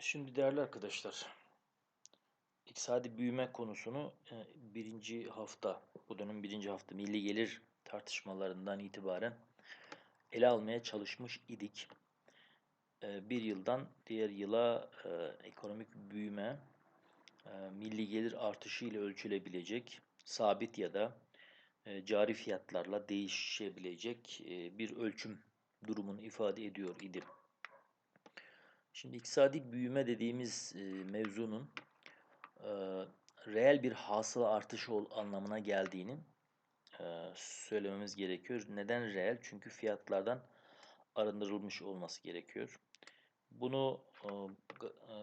Şimdi değerli arkadaşlar, iktisadi büyüme konusunu e, birinci hafta, bu dönem birinci hafta milli gelir tartışmalarından itibaren ele almaya çalışmış idik. E, Bir yıldan diğer yıla e, ekonomik büyüme milli gelir artışı ile ölçülebilecek, sabit ya da cari fiyatlarla değişebilecek bir ölçüm durumunu ifade ediyor idi. Şimdi iktisadi büyüme dediğimiz e, mevzunun e, reel bir hasıla artışı ol, anlamına geldiğini e, söylememiz gerekiyor. Neden reel? Çünkü fiyatlardan arındırılmış olması gerekiyor. Bunu e,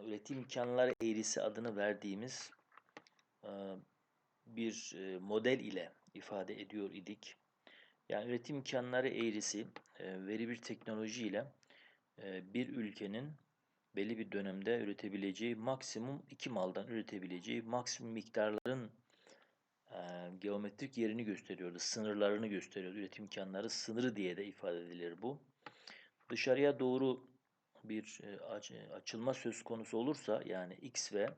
üretim imkanları eğrisi adını verdiğimiz e, bir e, model ile ifade ediyor idik. Yani üretim imkanları eğrisi e, veri bir teknoloji ile e, bir ülkenin belli bir dönemde üretebileceği maksimum iki maldan üretebileceği maksimum miktarların e, geometrik yerini gösteriyordu, sınırlarını gösteriyordu. Üretim imkanları sınırı diye de ifade edilir bu. Dışarıya doğru bir e, açılma söz konusu olursa yani X ve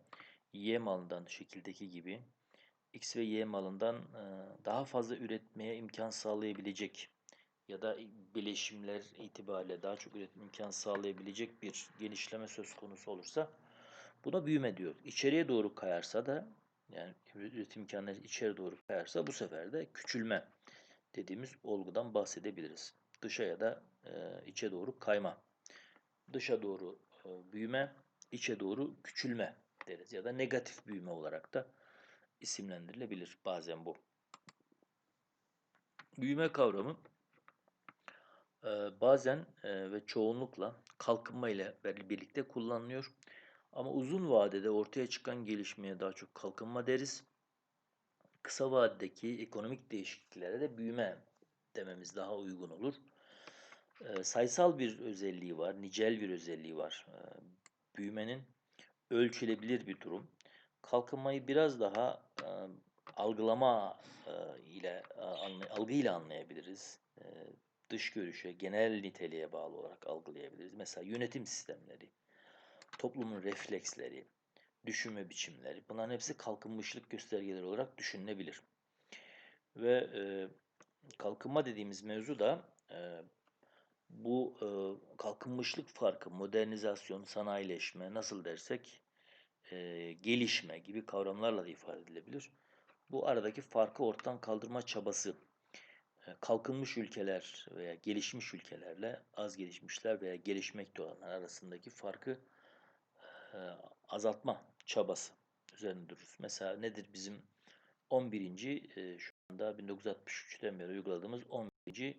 Y malından şekildeki gibi X ve Y malından e, daha fazla üretmeye imkan sağlayabilecek ya da bileşimler itibariyle daha çok üretim imkan sağlayabilecek bir genişleme söz konusu olursa buna büyüme diyor. İçeriye doğru kayarsa da yani üretim imkanları içeri doğru kayarsa bu sefer de küçülme dediğimiz olgudan bahsedebiliriz. Dışa ya da e, içe doğru kayma. Dışa doğru e, büyüme, içe doğru küçülme deriz ya da negatif büyüme olarak da isimlendirilebilir bazen bu. Büyüme kavramı bazen ve çoğunlukla kalkınma ile birlikte kullanılıyor. Ama uzun vadede ortaya çıkan gelişmeye daha çok kalkınma deriz. Kısa vadedeki ekonomik değişikliklere de büyüme dememiz daha uygun olur. sayısal bir özelliği var, nicel bir özelliği var. büyümenin ölçülebilir bir durum. Kalkınmayı biraz daha algılama ile algı ile anlayabiliriz dış görüşe, genel niteliğe bağlı olarak algılayabiliriz. Mesela yönetim sistemleri, toplumun refleksleri, düşünme biçimleri bunların hepsi kalkınmışlık göstergeleri olarak düşünülebilir. Ve e, kalkınma dediğimiz mevzu da e, bu e, kalkınmışlık farkı, modernizasyon, sanayileşme nasıl dersek e, gelişme gibi kavramlarla da ifade edilebilir. Bu aradaki farkı ortadan kaldırma çabası kalkınmış ülkeler veya gelişmiş ülkelerle az gelişmişler veya gelişmekte olanlar arasındaki farkı azaltma çabası üzerinde dururuz. Mesela nedir bizim 11. şu anda 1963'ten beri uyguladığımız 11.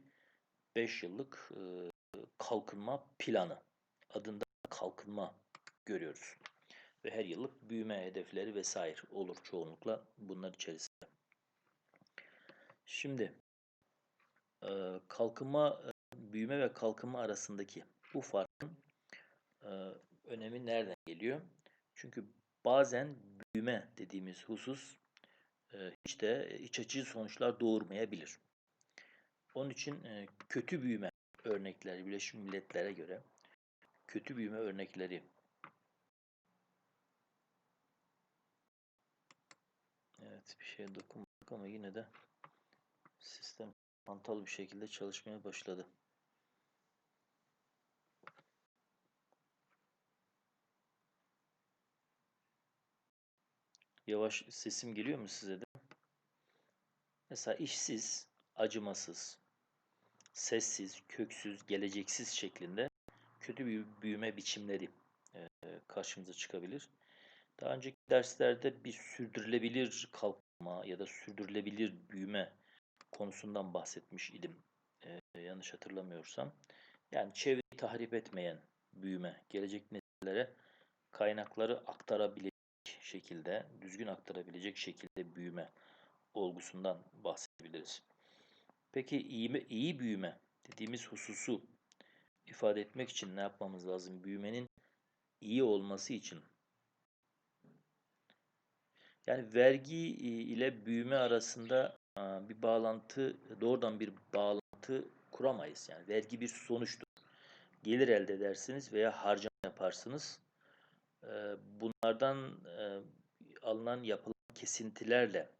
5 yıllık kalkınma planı adında kalkınma görüyoruz. Ve her yıllık büyüme hedefleri vesaire olur çoğunlukla bunlar içerisinde. Şimdi kalkınma, büyüme ve kalkınma arasındaki bu farkın önemi nereden geliyor? Çünkü bazen büyüme dediğimiz husus hiç de iç açıcı sonuçlar doğurmayabilir. Onun için kötü büyüme örnekleri Birleşmiş Milletler'e göre kötü büyüme örnekleri Evet bir şeye dokunmadık ama yine de sistem hantal bir şekilde çalışmaya başladı. Yavaş sesim geliyor mu size de? Mesela işsiz, acımasız, sessiz, köksüz, geleceksiz şeklinde kötü bir büyüme biçimleri e, karşımıza çıkabilir. Daha önceki derslerde bir sürdürülebilir kalkma ya da sürdürülebilir büyüme konusundan bahsetmiş idim. Ee, yanlış hatırlamıyorsam. Yani çevreyi tahrip etmeyen büyüme, gelecek nesillere kaynakları aktarabilecek şekilde, düzgün aktarabilecek şekilde büyüme olgusundan bahsedebiliriz. Peki iyi, iyi büyüme dediğimiz hususu ifade etmek için ne yapmamız lazım? Büyümenin iyi olması için. Yani vergi ile büyüme arasında bir bağlantı, doğrudan bir bağlantı kuramayız. Yani vergi bir sonuçtur. Gelir elde edersiniz veya harcama yaparsınız. Eee, bunlardan, eee, alınan, yapılan kesintilerle,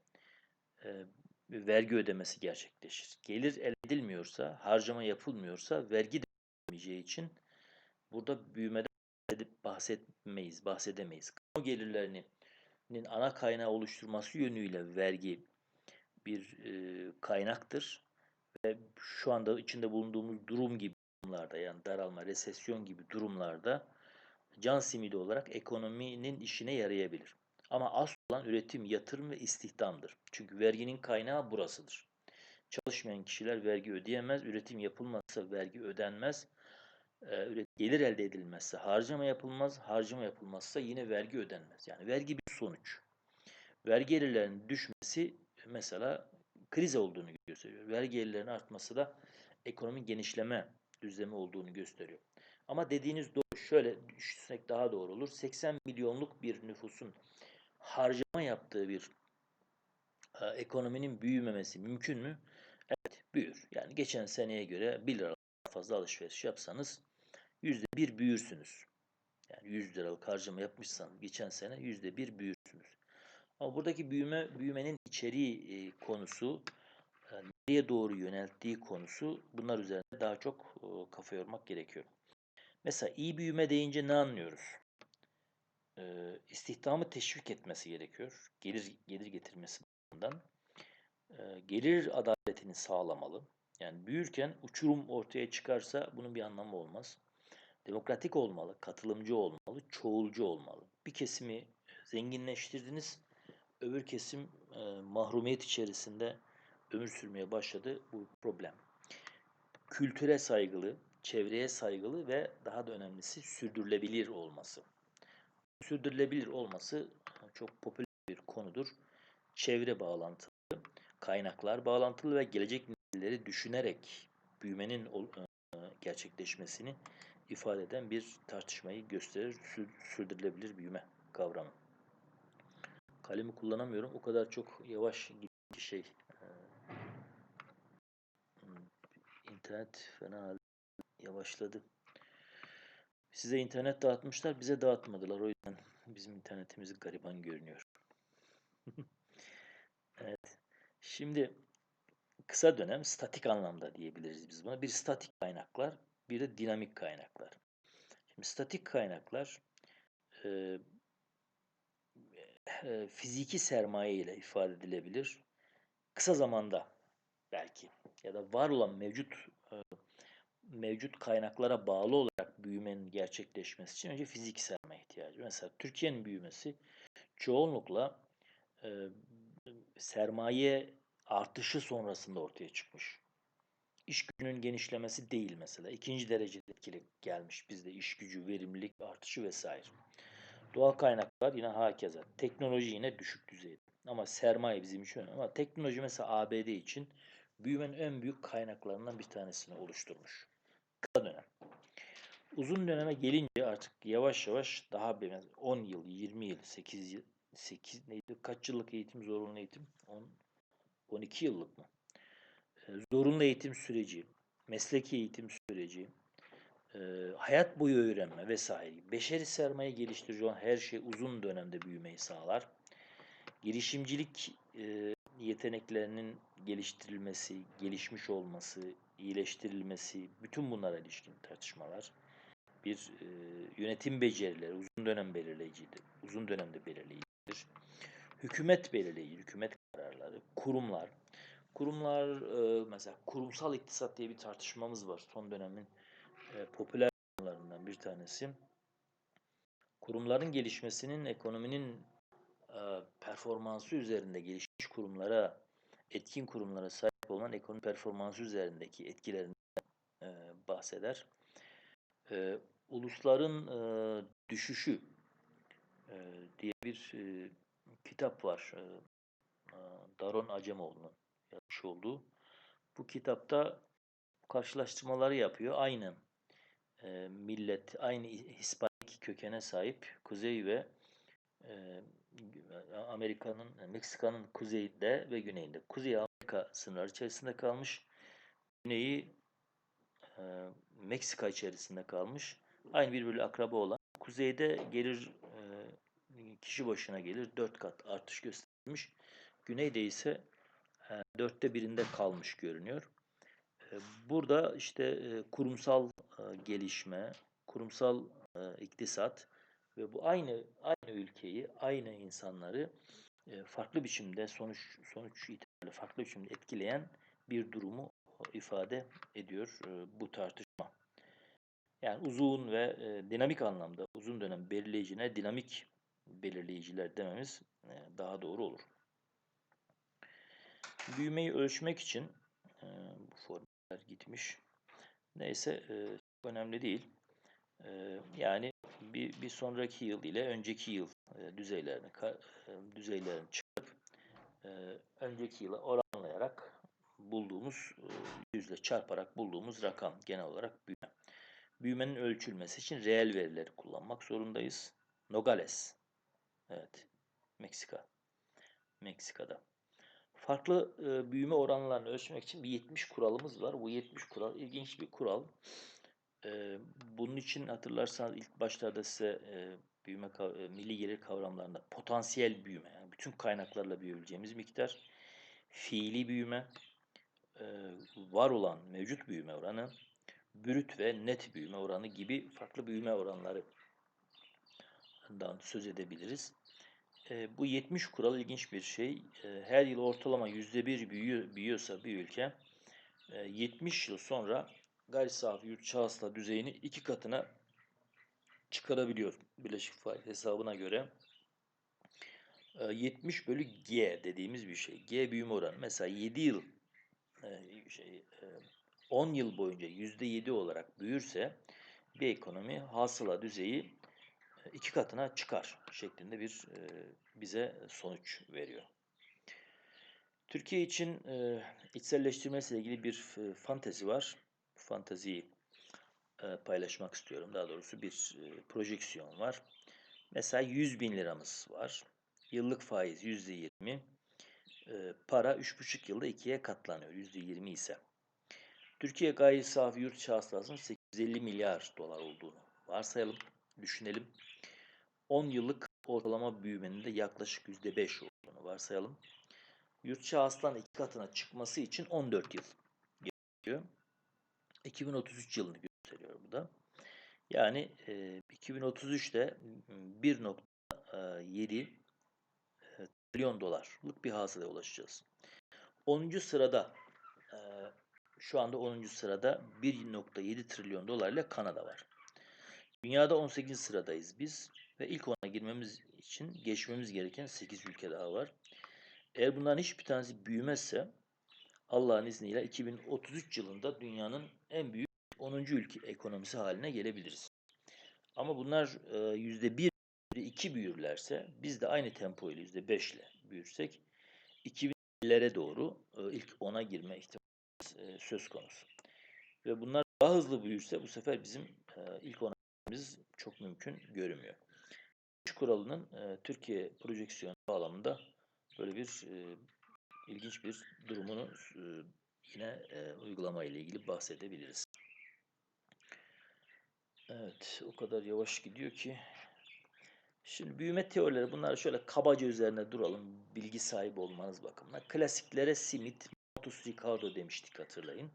eee, vergi ödemesi gerçekleşir. Gelir elde edilmiyorsa, harcama yapılmıyorsa vergi de ödenmeyeceği için burada büyümeden bahsedip bahsetmeyiz, bahsedemeyiz. Kamu gelirlerinin ana kaynağı oluşturması yönüyle vergi bir, eee, kaynaktır ve şu anda içinde bulunduğumuz durum gibi durumlarda, yani daralma, resesyon gibi durumlarda can simidi olarak ekonominin işine yarayabilir. Ama asıl olan üretim, yatırım ve istihdamdır. Çünkü verginin kaynağı burasıdır. Çalışmayan kişiler vergi ödeyemez, üretim yapılmazsa vergi ödenmez, üret gelir elde edilmezse harcama yapılmaz, harcama yapılmazsa yine vergi ödenmez. Yani vergi bir sonuç. Vergi gelirlerinin düşmesi mesela kriz olduğunu gösteriyor. Vergi gelirlerinin artması da ekonomi genişleme düzlemi olduğunu gösteriyor. Ama dediğiniz doğru. Şöyle düşünsek daha doğru olur. 80 milyonluk bir nüfusun harcama yaptığı bir e, ekonominin büyümemesi mümkün mü? Evet, büyür. Yani geçen seneye göre 1 lira fazla alışveriş yapsanız %1 büyürsünüz. Yani 100 liralık harcama yapmışsanız geçen sene %1 büyürsünüz. Ama buradaki büyüme büyümenin içeriği e, konusu e, nereye doğru yönelttiği konusu bunlar üzerinde daha çok e, kafa yormak gerekiyor. Mesela iyi büyüme deyince ne anlıyoruz? Ee, istihdamı teşvik etmesi gerekiyor. Gelir gelir getirmesi bakımından. Ee, gelir adaletini sağlamalı. Yani büyürken uçurum ortaya çıkarsa bunun bir anlamı olmaz. Demokratik olmalı, katılımcı olmalı, çoğulcu olmalı. Bir kesimi zenginleştirdiniz, öbür kesim e, mahrumiyet içerisinde ömür sürmeye başladı. Bu problem. Kültüre saygılı, çevreye saygılı ve daha da önemlisi sürdürülebilir olması. Sürdürülebilir olması çok popüler bir konudur. Çevre bağlantılı, kaynaklar bağlantılı ve gelecek nesilleri düşünerek büyümenin e, gerçekleşmesini ifade eden bir tartışmayı gösterir. Sürdürülebilir büyüme kavramı. Kalemi kullanamıyorum. O kadar çok yavaş gidiyor şey. Hmm, internet fena yavaşladı. Size internet dağıtmışlar, bize dağıtmadılar. O yüzden bizim internetimiz gariban görünüyor. evet. Şimdi kısa dönem statik anlamda diyebiliriz biz buna. Bir statik kaynaklar, bir de dinamik kaynaklar. Şimdi statik kaynaklar fiziki sermaye ile ifade edilebilir. Kısa zamanda belki ya da var olan mevcut mevcut kaynaklara bağlı olarak büyümenin gerçekleşmesi için önce fizik sermaye ihtiyacı. Mesela Türkiye'nin büyümesi çoğunlukla e, sermaye artışı sonrasında ortaya çıkmış. İş gücünün genişlemesi değil mesela. İkinci derecede etkili gelmiş bizde iş gücü, verimlilik artışı vesaire. Doğal kaynaklar yine hakeza. Teknoloji yine düşük düzeyde. Ama sermaye bizim için önemli. Ama teknoloji mesela ABD için büyümenin en büyük kaynaklarından bir tanesini oluşturmuş kısa dönem. Uzun döneme gelince artık yavaş yavaş daha bir 10 yıl, 20 yıl, 8 yıl, 8 neydi? Kaç yıllık eğitim, zorunlu eğitim? 10, 12 yıllık mı? Ee, zorunlu eğitim süreci, mesleki eğitim süreci, hayat boyu öğrenme vesaire. Beşeri sermaye geliştirici olan her şey uzun dönemde büyümeyi sağlar. Girişimcilik e, yeteneklerinin geliştirilmesi, gelişmiş olması, iyileştirilmesi, bütün bunlara ilişkin tartışmalar bir e, yönetim becerileri uzun dönem belirleyicidir. Uzun dönemde belirleyicidir. Hükümet belirleyici, hükümet kararları, kurumlar. Kurumlar e, mesela kurumsal iktisat diye bir tartışmamız var. Son dönemin e, popüler konularından bir tanesi. Kurumların gelişmesinin ekonominin e, performansı üzerinde gelişmiş kurumlara, etkin kurumlara sahip olan ekonomi performansı üzerindeki etkilerinden e, bahseder. E, ulusların düşüşü diye bir kitap var. Daron Acemoğlu'nun yazmış olduğu. Bu kitapta karşılaştırmaları yapıyor. Aynı e, millet, aynı Hispanik kökene sahip Kuzey ve e, Amerika'nın, Meksika'nın kuzeyinde ve güneyinde. Kuzey Amerika sınırları içerisinde kalmış. Güneyi e, Meksika içerisinde kalmış. Aynı birbiriyle akraba olan. Kuzeyde gelir e, kişi başına gelir 4 kat artış göstermiş. Güneyde ise dörtte birinde kalmış görünüyor. Burada işte kurumsal gelişme, kurumsal iktisat ve bu aynı aynı ülkeyi, aynı insanları farklı biçimde sonuç sonuç itibariyle farklı biçimde etkileyen bir durumu ifade ediyor bu tartışma. Yani uzun ve dinamik anlamda uzun dönem belirleyicine dinamik belirleyiciler dememiz daha doğru olur. Büyümeyi ölçmek için bu formüller gitmiş. Neyse e, önemli değil. E, yani bir, bir sonraki yıl ile önceki yıl e, düzeylerini ka- e, düzeylerini çıkarıp e, önceki yıla oranlayarak bulduğumuz e, yüzle çarparak bulduğumuz rakam genel olarak büyüme. Büyümenin ölçülmesi için reel verileri kullanmak zorundayız. Nogales. Evet. Meksika. Meksika'da. Farklı e, büyüme oranlarını ölçmek için bir 70 kuralımız var. Bu 70 kural ilginç bir kural. E, bunun için hatırlarsanız ilk başlarda size e, büyüme e, milli gelir kavramlarında potansiyel büyüme, yani bütün kaynaklarla büyüyebileceğimiz miktar, fiili büyüme, e, var olan mevcut büyüme oranı, brüt ve net büyüme oranı gibi farklı büyüme oranlarından söz edebiliriz. E, bu 70 kural ilginç bir şey. E, her yıl ortalama %1 büyüyor, büyüyorsa bir ülke, e, 70 yıl sonra gayri safi yurt hasıla düzeyini iki katına çıkarabiliyor Birleşik Faiz hesabına göre. E, 70 bölü G dediğimiz bir şey. G büyüme oranı. Mesela 7 yıl şey, e, 10 yıl boyunca %7 olarak büyürse bir ekonomi hasıla düzeyi iki katına çıkar şeklinde bir e, bize sonuç veriyor. Türkiye için e, içselleştirmesiyle ilgili bir e, fantezi var. Bu fanteziyi e, paylaşmak istiyorum. Daha doğrusu bir e, projeksiyon var. Mesela 100 bin liramız var. Yıllık faiz %20. E, para 3,5 yılda ikiye katlanıyor. %20 ise. Türkiye gayri safi yurt içi hasılasının 850 milyar dolar olduğunu varsayalım, düşünelim. 10 yıllık ortalama büyümenin de yaklaşık %5 olduğunu varsayalım. Yurt içi hasılanın iki katına çıkması için 14 yıl gerekiyor. 2033 yılını gösteriyor bu da. Yani e, 2033'te 1.7 e, trilyon dolarlık bir hasılaya ulaşacağız. 10. sırada e, şu anda 10. sırada 1.7 trilyon dolarla Kanada var. Dünyada 18. sıradayız biz ve ilk ona girmemiz için geçmemiz gereken 8 ülke daha var. Eğer bunların hiçbir tanesi büyümezse Allah'ın izniyle 2033 yılında dünyanın en büyük 10. ülke ekonomisi haline gelebiliriz. Ama bunlar e, %1, %2 büyürlerse biz de aynı tempo ile %5 ile büyürsek 2000'lere doğru e, ilk 10'a girme ihtimalimiz e, söz konusu. Ve bunlar daha hızlı büyürse bu sefer bizim e, ilk 10'a girmemiz çok mümkün görünmüyor. Üç kuralının e, Türkiye projeksiyonu bağlamında böyle bir e, ilginç bir durumunu e, yine e, uygulama ile ilgili bahsedebiliriz. Evet, o kadar yavaş gidiyor ki. Şimdi büyüme teorileri bunlar şöyle kabaca üzerine duralım bilgi sahibi olmanız bakımından. Klasiklere Smith, Malthus, Ricardo demiştik hatırlayın.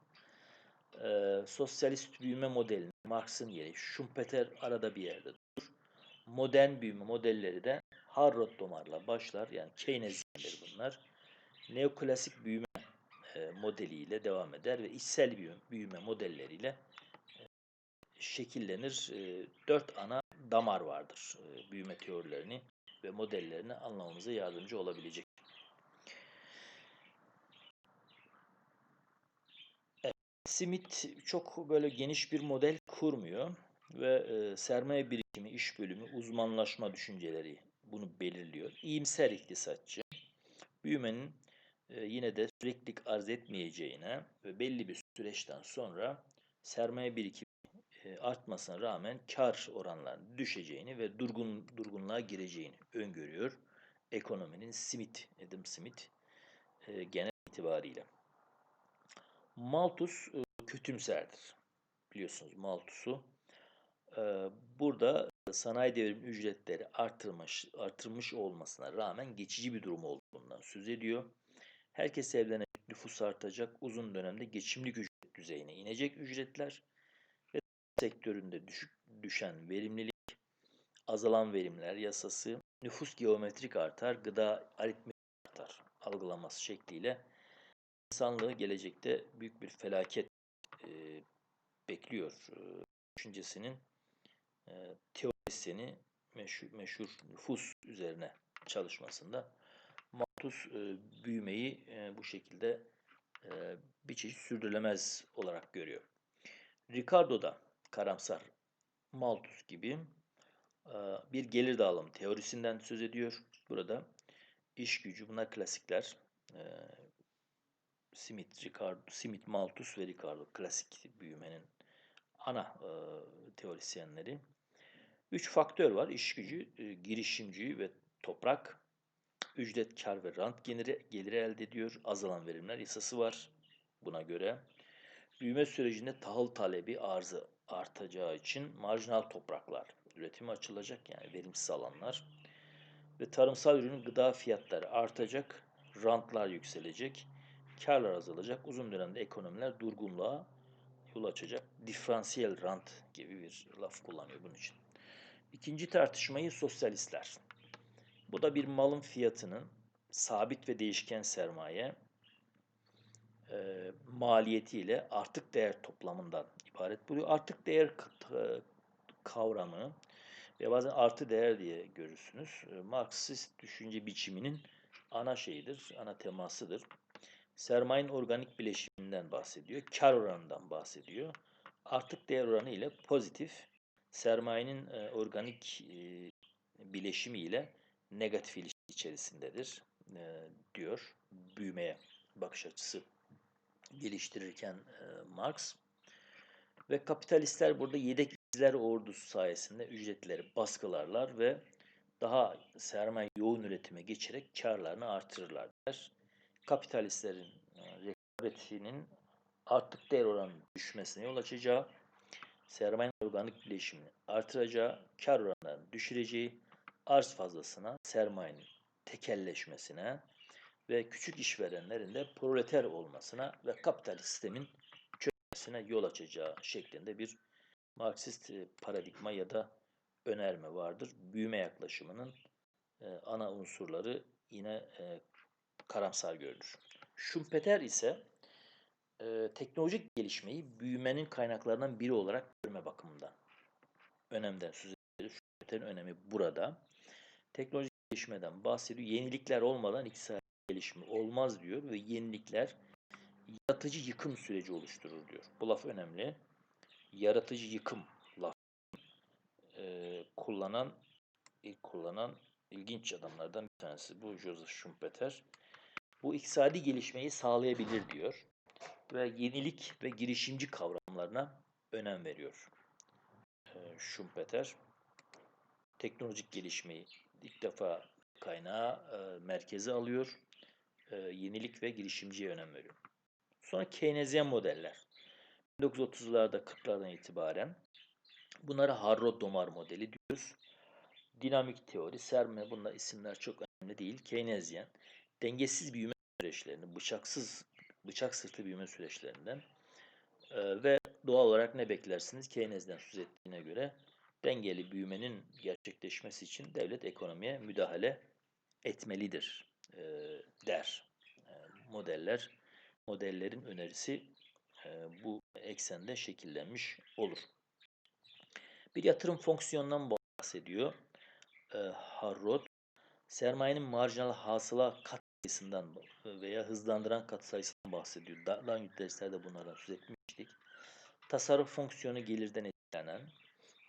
Ee, sosyalist büyüme modelini Marx'ın yeri, Schumpeter arada bir yerde durur. Modern büyüme modelleri de Harrod Domar'la başlar. Yani Keynesyenler bunlar. Neoklasik büyüme e, modeliyle devam eder ve içsel büyüme, modelleriyle e, şekillenir. E, dört ana damar vardır e, büyüme teorilerini ve modellerini anlamamıza yardımcı olabilecek. Evet, Smith çok böyle geniş bir model kurmuyor ve e, sermaye birikimi, iş bölümü, uzmanlaşma düşünceleri bunu belirliyor. İyimser iktisatçı, büyümenin e, yine de süreklilik arz etmeyeceğine ve belli bir süreçten sonra sermaye birikimi e, artmasına rağmen kar oranlarının düşeceğini ve durgun durgunluğa gireceğini öngörüyor. Ekonominin Smith, Adam Smith e, genel itibariyle. Malthus e, kötümserdir. Biliyorsunuz Malthus'u. Burada sanayi devrimi ücretleri artırmış, artırmış olmasına rağmen geçici bir durum olduğundan söz ediyor. Herkes evlenecek, nüfus artacak, uzun dönemde geçimlik ücret düzeyine inecek ücretler ve sektöründe düşük düşen verimlilik, azalan verimler yasası, nüfus geometrik artar, gıda aritmetik artar algılaması şekliyle insanlığı gelecekte büyük bir felaket e, bekliyor e, düşüncesinin e, teorisyeni meşhur, meşhur nüfus üzerine çalışmasında Malthus e, büyümeyi e, bu şekilde e, bir çeşit sürdürülemez olarak görüyor. Ricardo da karamsar Malthus gibi e, bir gelir dağılımı teorisinden söz ediyor. Burada iş gücü bunlar klasikler. E, Smith, Ricardo, Smith, Malthus ve Ricardo klasik büyümenin ana e, teorisyenleri. Üç faktör var. İş gücü, e, girişimci ve toprak, ücret, kar ve rant geliri, geliri elde ediyor. Azalan verimler yasası var buna göre. Büyüme sürecinde tahıl talebi arzı artacağı için marjinal topraklar üretimi açılacak yani verimsiz alanlar ve tarımsal ürünün gıda fiyatları artacak, rantlar yükselecek, karlar azalacak, uzun dönemde ekonomiler durgunluğa yol açacak. Diferansiyel rant gibi bir laf kullanıyor bunun için. İkinci tartışmayı sosyalistler. Bu da bir malın fiyatının sabit ve değişken sermaye e, maliyetiyle artık değer toplamından ibaret buluyor. Artık değer kavramı ve bazen artı değer diye görürsünüz. E, Marksist düşünce biçiminin ana şeyidir, ana temasıdır. Sermayenin organik bileşiminden bahsediyor, kar oranından bahsediyor. Artık değer oranı ile pozitif, sermayenin e, organik e, bileşimi ile negatif ilişki içerisindedir e, diyor büyümeye bakış açısı geliştirirken e, Marx. Ve kapitalistler burada yedek izler ordusu sayesinde ücretleri baskılarlar ve daha sermaye yoğun üretime geçerek karlarını artırırlar der. Kapitalistlerin e, rekabetinin artık değer oranının düşmesine yol açacağı, sermaye organik bileşimini artıracağı, kar oranlarını düşüreceği, arz fazlasına, sermayenin tekelleşmesine ve küçük işverenlerin de proleter olmasına ve kapitalist sistemin çökmesine yol açacağı şeklinde bir Marksist e, paradigma ya da önerme vardır. Büyüme yaklaşımının e, ana unsurları yine karamsar görülür. Schumpeter ise teknolojik gelişmeyi büyümenin kaynaklarından biri olarak görme bakımından önemden söz edilir. Schumpeter'in önemi burada. Teknolojik gelişmeden bahsediyor. Yenilikler olmadan iktisadi gelişme olmaz diyor ve yenilikler yaratıcı yıkım süreci oluşturur diyor. Bu laf önemli yaratıcı yıkım laf e, kullanan ilk kullanan ilginç adamlardan bir tanesi bu Joseph Schumpeter. Bu iktisadi gelişmeyi sağlayabilir diyor ve yenilik ve girişimci kavramlarına önem veriyor. E, Schumpeter teknolojik gelişmeyi ilk defa kaynağı e, merkeze alıyor. E, yenilik ve girişimciye önem veriyor. Sonra Keynesyen modeller. 1930'larda 40'lardan itibaren bunlara Harrod-Domar modeli diyoruz. Dinamik teori, serme bunlar isimler çok önemli değil. Keynesyen, dengesiz büyüme süreçlerini, bıçaksız, bıçak sırtı büyüme süreçlerinden e, ve doğal olarak ne beklersiniz? Keynes'den söz ettiğine göre dengeli büyümenin gerçekleşmesi için devlet ekonomiye müdahale etmelidir e, der. E, modeller, modellerin önerisi e, bu eksende şekillenmiş olur. Bir yatırım fonksiyonundan bahsediyor. E, Harrod, sermayenin marjinal hasıla kat sayısından veya hızlandıran kat sayısından bahsediyor. Daha, daha önce derslerde bunlardan söz etmiştik. Tasarruf fonksiyonu gelirden etkilenen,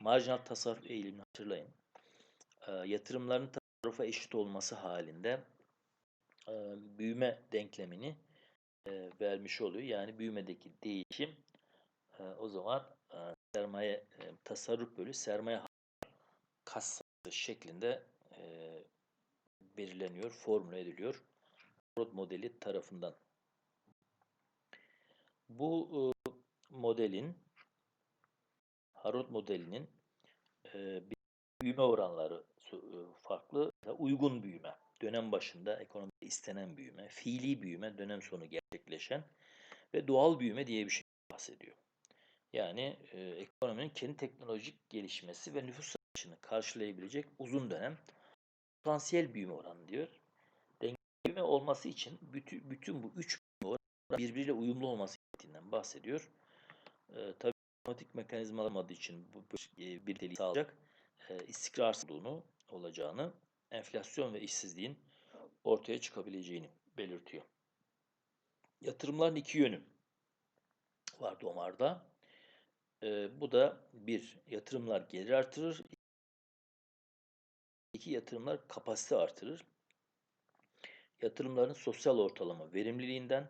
marjinal tasarruf eğilimini hatırlayın. E, yatırımların tasarrufa eşit olması halinde e, büyüme denklemini e, vermiş oluyor. Yani büyümedeki değişim e, o zaman e, sermaye e, tasarruf bölü sermaye kas şeklinde e, belirleniyor, formüle ediliyor. Harrod modeli tarafından. Bu e, modelin Harrod modelinin e, büyüme oranları e, farklı. Uygun büyüme, dönem başında ekonomide istenen büyüme, fiili büyüme, dönem sonu gerçekleşen ve doğal büyüme diye bir şey bahsediyor. Yani e, ekonominin kendi teknolojik gelişmesi ve nüfus artışını karşılayabilecek uzun dönem potansiyel büyüme oranı diyor. Büyüme olması için bütün, bütün bu üç birbiriyle uyumlu olması gerektiğinden bahsediyor. E, tabii otomatik mekanizma olmadığı için bu e, bir deliği sağlayacak e, istikrarsızlığını olacağını, enflasyon ve işsizliğin ortaya çıkabileceğini belirtiyor. Yatırımların iki yönü var Domar'da. E, bu da bir, yatırımlar gelir artırır. İki, yatırımlar kapasite artırır. Yatırımların sosyal ortalama verimliliğinden,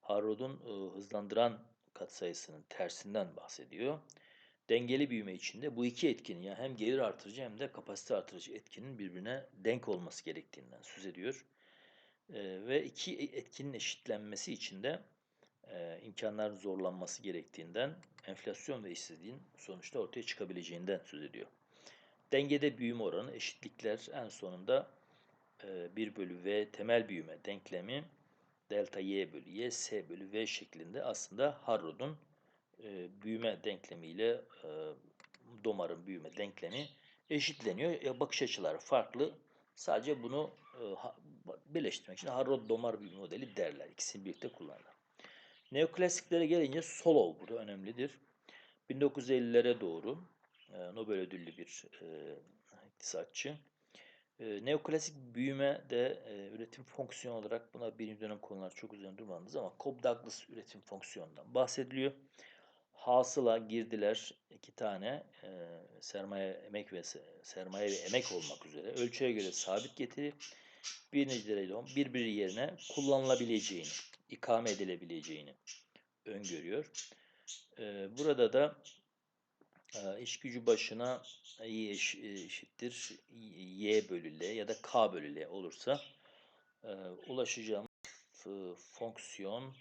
Harrod'un e, hızlandıran katsayısının tersinden bahsediyor. Dengeli büyüme içinde bu iki etkinin yani hem gelir artırıcı hem de kapasite artırıcı etkinin birbirine denk olması gerektiğinden söz ediyor. E, ve iki etkinin eşitlenmesi için de e, imkanların zorlanması gerektiğinden enflasyon ve işsizliğin sonuçta ortaya çıkabileceğinden söz ediyor. Dengede büyüme oranı eşitlikler en sonunda e, 1 bölü V temel büyüme denklemi delta Y bölü Y S bölü V şeklinde aslında Harrod'un e, büyüme denklemiyle e, Domar'ın büyüme denklemi eşitleniyor. Bakış açıları farklı. Sadece bunu e, birleştirmek için Harrod-Domar büyüme modeli derler. İkisini birlikte kullanırlar. Neoklasiklere gelince Solov burada önemlidir. 1950'lere doğru e, Nobel ödüllü bir e, iktisatçı. E, neoklasik büyüme de e, üretim fonksiyonu olarak buna birinci dönem konular çok üzerinde durmadınız ama Cobb Douglas üretim fonksiyonundan bahsediliyor. Hasıla girdiler iki tane e, sermaye emek ve sermaye ve emek olmak üzere ölçüye göre sabit getiri birinci derece birbiri yerine kullanılabileceğini, ikame edilebileceğini öngörüyor. E, burada da iş gücü başına y eş, eşittir y bölü l ya da k bölü l olursa e, ulaşacağımız fonksiyon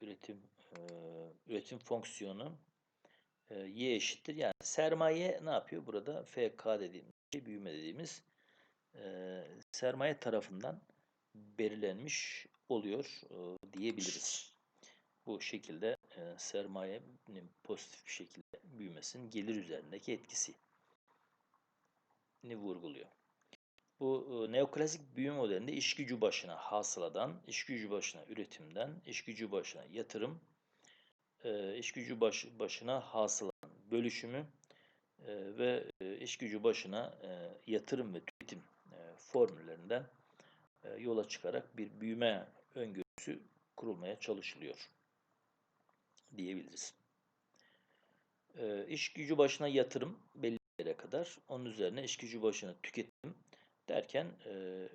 üretim e, üretim fonksiyonu e, y eşittir. Yani sermaye ne yapıyor burada? FK dediğimiz şey, büyüme dediğimiz e, sermaye tarafından belirlenmiş oluyor e, diyebiliriz. Bu şekilde e, sermayenin pozitif bir şekilde büyümesinin gelir üzerindeki etkisi ni vurguluyor. Bu e, neoklasik büyüme modelinde iş gücü başına hasıladan, iş gücü başına üretimden, iş gücü başına yatırım, e, iş gücü baş, başına hasılan bölüşümü e, ve e, iş gücü başına e, yatırım ve tüketim e, formüllerinden e, yola çıkarak bir büyüme öngörüsü kurulmaya çalışılıyor diyebiliriz. E, iş gücü başına yatırım belli yere kadar, onun üzerine iş gücü başına tüketim derken e,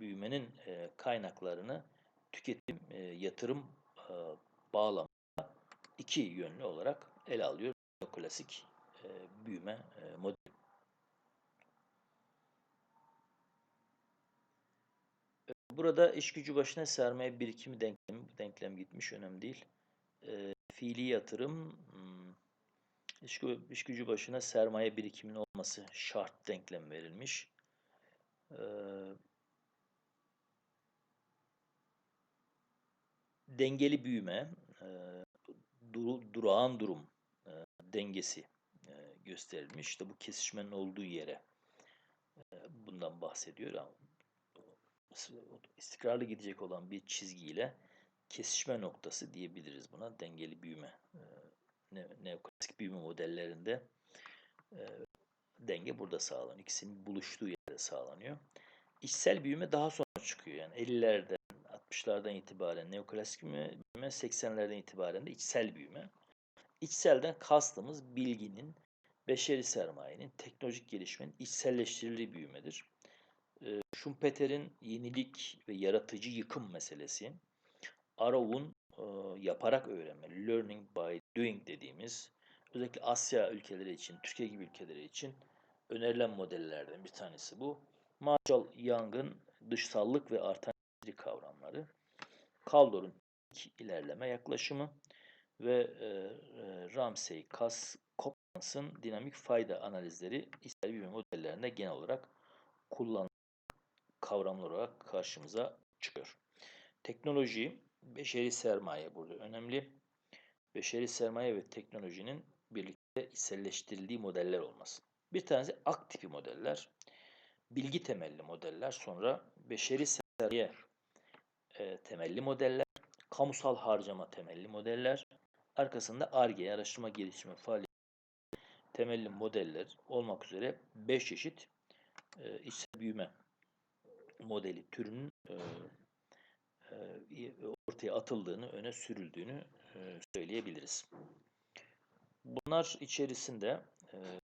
büyümenin e, kaynaklarını tüketim, e, yatırım e, bağlamında iki yönlü olarak ele alıyor klasik e, büyüme e, modeli. Burada iş gücü başına sermaye birikimi denklemi, denklem gitmiş önemli değil. E, fiili yatırım, hmm, iş, iş gücü başına sermaye birikiminin olması şart denklem verilmiş. E, dengeli büyüme, e, duru, durağan durum e, dengesi e, gösterilmiş. İşte bu kesişmenin olduğu yere e, bundan bahsediyor. Ama istikrarlı gidecek olan bir çizgiyle kesişme noktası diyebiliriz buna. Dengeli büyüme. E, ne, neoklasik büyüme modellerinde e, denge burada sağlanıyor. İkisinin buluştuğu yerde sağlanıyor. İçsel büyüme daha sonra çıkıyor. Yani 50'lerden, 60'lardan itibaren neoklasik büyüme, 80'lerden itibaren de içsel büyüme. İçselden kastımız bilginin, beşeri sermayenin, teknolojik gelişmenin içselleştirildiği büyümedir. E, Schumpeter'in yenilik ve yaratıcı yıkım meselesi, Arrow'un yaparak öğrenme, learning by doing dediğimiz, özellikle Asya ülkeleri için, Türkiye gibi ülkeleri için önerilen modellerden bir tanesi bu. Marshall Young'ın dışsallık ve artan kavramları, Kaldor'un ilerleme yaklaşımı ve Ramsey Kas finansın dinamik fayda analizleri içsel büyüme modellerinde genel olarak kullanılan kavramlar olarak karşımıza çıkıyor. Teknoloji, beşeri sermaye burada önemli. Beşeri sermaye ve teknolojinin birlikte içselleştirildiği modeller olması. Bir tanesi ak tipi modeller, bilgi temelli modeller, sonra beşeri sermaye e, temelli modeller, kamusal harcama temelli modeller, arkasında ARGE, araştırma geliştirme faaliyeti temelli modeller olmak üzere 5 çeşit e, içsel büyüme modeli türünün e, ortaya atıldığını, öne sürüldüğünü e, söyleyebiliriz. Bunlar içerisinde e,